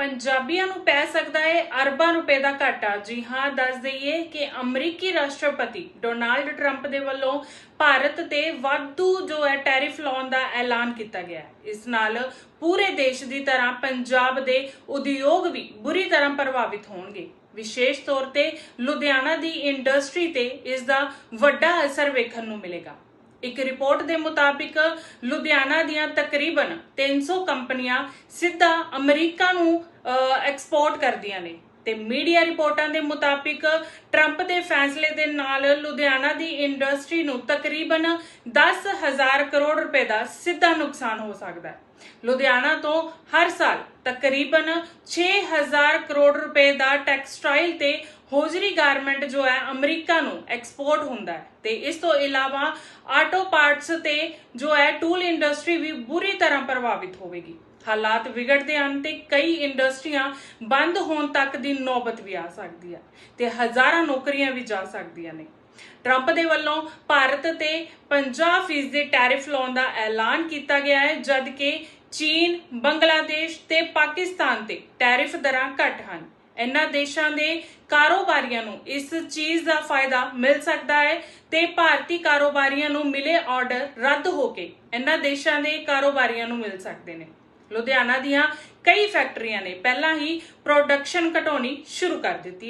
ਪੰਜਾਬੀਆਂ ਨੂੰ ਪੈ ਸਕਦਾ ਹੈ ਅਰਬਾਂ ਰੁਪਏ ਦਾ ਘਾਟਾ। ਜੀ ਹਾਂ, ਦੱਸ ਦਈਏ ਕਿ ਅਮਰੀਕੀ ਰਾਸ਼ਟਰਪਤੀ ਡੋਨਾਲਡ ਟਰੰਪ ਦੇ ਵੱਲੋਂ ਭਾਰਤ ਤੇ ਵਾਧੂ ਜੋ ਹੈ ਟੈਰਿਫ ਲਾਉਣ ਦਾ ਐਲਾਨ ਕੀਤਾ ਗਿਆ ਇਸ ਨਾਲ ਪੂਰੇ ਦੇਸ਼ ਦੀ ਤਰ੍ਹਾਂ ਪੰਜਾਬ ਦੇ ਉਦਯੋਗ ਵੀ ਬੁਰੀ ਤਰ੍ਹਾਂ ਪ੍ਰਭਾਵਿਤ ਹੋਣਗੇ। ਵਿਸ਼ੇਸ਼ ਤੌਰ ਤੇ ਲੁਧਿਆਣਾ ਦੀ ਇੰਡਸਟਰੀ ਤੇ ਇਸ ਦਾ ਵੱਡਾ ਅਸਰ ਵੇਖਣ ਨੂੰ ਮਿਲੇਗਾ। ਇੱਕ ਰਿਪੋਰਟ ਦੇ ਮੁਤਾਬਿਕ ਲੁਧਿਆਣਾ ਦੀਆਂ ਤਕਰੀਬਨ 300 ਕੰਪਨੀਆਂ ਸਿੱਧਾ ਅਮਰੀਕਾ ਨੂੰ ਐਕਸਪੋਰਟ ਕਰਦੀਆਂ ਨੇ। ਤੇ ਮੀਡੀਆ ਰਿਪੋਰਟਾਂ ਦੇ ਮੁਤਾਬਿਕ ਟਰੰਪ ਦੇ ਫੈਸਲੇ ਦੇ ਨਾਲ ਲੁਧਿਆਣਾ ਦੀ ਇੰਡਸਟਰੀ ਨੂੰ ਤਕਰੀਬਨ 10000 ਕਰੋੜ ਰੁਪਏ ਦਾ ਸਿੱਧਾ ਨੁਕਸਾਨ ਹੋ ਸਕਦਾ ਹੈ। ਲੁਧਿਆਣਾ ਤੋਂ ਹਰ ਸਾਲ ਤਕਰੀਬਨ 6000 ਕਰੋੜ ਰੁਪਏ ਦਾ ਟੈਕਸਟਾਈਲ ਤੇ ਹੋਜ਼ਰੀ ਗਾਰਮੈਂਟ ਜੋ ਹੈ ਅਮਰੀਕਾ ਨੂੰ ਐਕਸਪੋਰਟ ਹੁੰਦਾ ਹੈ ਤੇ ਇਸ ਤੋਂ ਇਲਾਵਾ ਆਟੋ ਪਾਰਟਸ ਤੇ ਜੋ ਹੈ ਟੂਲ ਇੰਡਸਟਰੀ ਵੀ ਬੁਰੀ ਤਰ੍ਹਾਂ ਪ੍ਰਭਾਵਿਤ ਹੋਵੇਗੀ। ਹਾਲਾਤ ਵਿਗੜਦੇ ਹਨ ਤੇ ਕਈ ਇੰਡਸਟਰੀਆਂ ਬੰਦ ਹੋਣ ਤੱਕ ਦੀ ਨੌਬਤ ਵੀ ਆ ਸਕਦੀ ਹੈ ਤੇ ਹਜ਼ਾਰਾਂ ਨੌਕਰੀਆਂ ਵੀ ਜਾ ਸਕਦੀਆਂ ਨੇ। ਟਰੰਪ ਦੇ ਵੱਲੋਂ ਭਾਰਤ ਤੇ 50% ਦੇ ਟੈਰਿਫ ਲਾਉਣ ਦਾ ਐਲਾਨ ਕੀਤਾ ਗਿਆ ਹੈ ਜਦ ਕਿ ਚੀਨ, ਬੰਗਲਾਦੇਸ਼ ਤੇ ਪਾਕਿਸਤਾਨ ਤੇ ਟੈਰਿਫ ਦਰਾਂ ਘੱਟ ਹਨ। ਇਹਨਾਂ ਦੇਸ਼ਾਂ ਦੇ ਕਾਰੋਬਾਰੀਆਂ ਨੂੰ ਇਸ ਚੀਜ਼ ਦਾ ਫਾਇਦਾ ਮਿਲ ਸਕਦਾ ਹੈ ਤੇ ਭਾਰਤੀ ਕਾਰੋਬਾਰੀਆਂ ਨੂੰ ਮਿਲੇ ਆਰਡਰ ਰੱਦ ਹੋ ਕੇ ਇਹਨਾਂ ਦੇਸ਼ਾਂ ਦੇ ਕਾਰੋਬਾਰੀਆਂ ਨੂੰ ਮਿਲ ਸਕਦੇ ਨੇ। ਲੁਧਿਆਣਾ ਦੀਆਂ ਕਈ ਫੈਕਟਰੀਆਂ ਨੇ। ਪਹਿਲਾਂ ਹੀ ਪ੍ਰੋਡਕਸ਼ਨ ਘਟਾਉਣੀ ਸ਼ੁਰੂ ਕਰ ਦਿੱਤੀ ਹੈ।